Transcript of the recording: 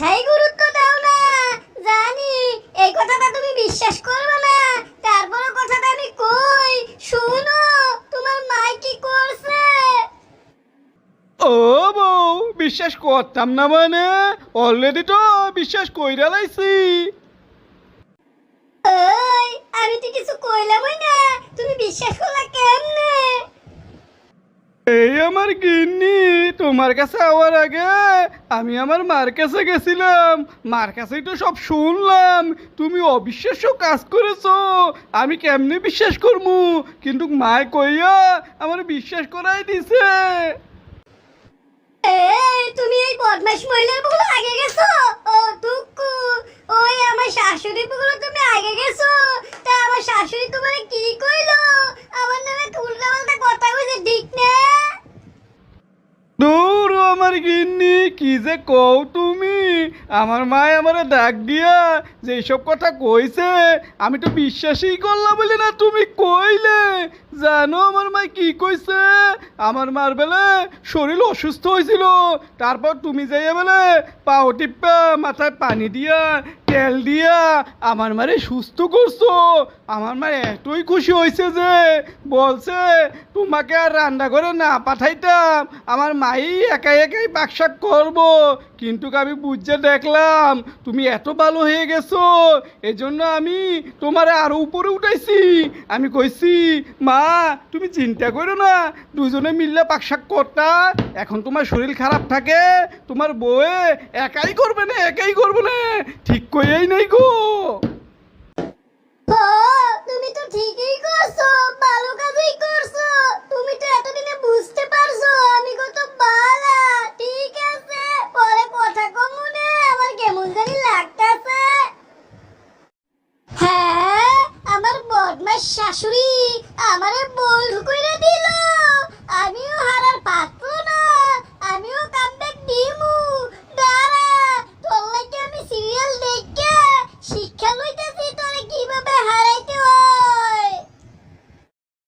কথাই গুরুত্ব দাও না। জানি এই কথাটা তুমি বিশ্বাস করবে না। তারপর কথাটা আমি কই? শুনো তোমার মা কি করছে? ও বউ বিশ্বাস করতাম না মানে? অলরেডি তো বিশ্বাস কইরা লাইছি। ওই আমি তো কিছু কইলামই না। তুমি বিশ্বাস করলে এই আমার গিন্নি, তোমার কাছে আওয়ার আগে আমি আমার মার কাছে গেছিলাম। মার কাছেই তো সব শুনলাম। তুমি অবিশ্বাস্য কাজ করেছ। আমি কেমনে বিশ্বাস করব? কিন্তু মায় কইয়া আমার বিশ্বাস করাই দিছে। তুমি এই বদমাশ মহিলার বুগুলো আগে গেছো? ও টুকু ওই আমার শাশুড়ি তুমি আগে গেছো? তা আমার শাশুড়ি তোমার কি কইলো আমার নামে উল্টা পাল্টা কথা কইছে ঠিক না দূর আমার গিন্নি, কি যে কও তুমি? আমার মায় আমারে ডাক দিয়া যে সব কথা কইছে, আমি তো বিশ্বাসই করলাম বলে না, তুমি কইলে। জানো আমার মায় কি কইছে? আমার মার বেলে শরীর অসুস্থ হয়েছিল তারপর তুমি যাইয়া বেলে পাও টিপ্পা, মাথায় পানি দিয়া, তেল দিয়া আমার মারে সুস্থ করছ। আমার মা এতই খুশি হয়েছে যে বলছে, তোমাকে আর রান্না করে না পাঠাইতাম। আমার মাই একাই একাই বাকশাক করব। কিন্তু আমি বুঝে দেখলাম তুমি এত ভালো হয়ে গেছো। এজন্য আমি তোমারে আরও উপরে উঠাইছি। আমি কইছি, মা তুমি চিন্তা করো না। দুজনে মিললে পাকশাক করতা। এখন তোমার শরীর খারাপ থাকে, তোমার বউয়ে একাই করবে না, একাই করবে না। ঠিক কইয়াই নাই গো। আমার শাশুড়ি আমারে বল কইরা দিল।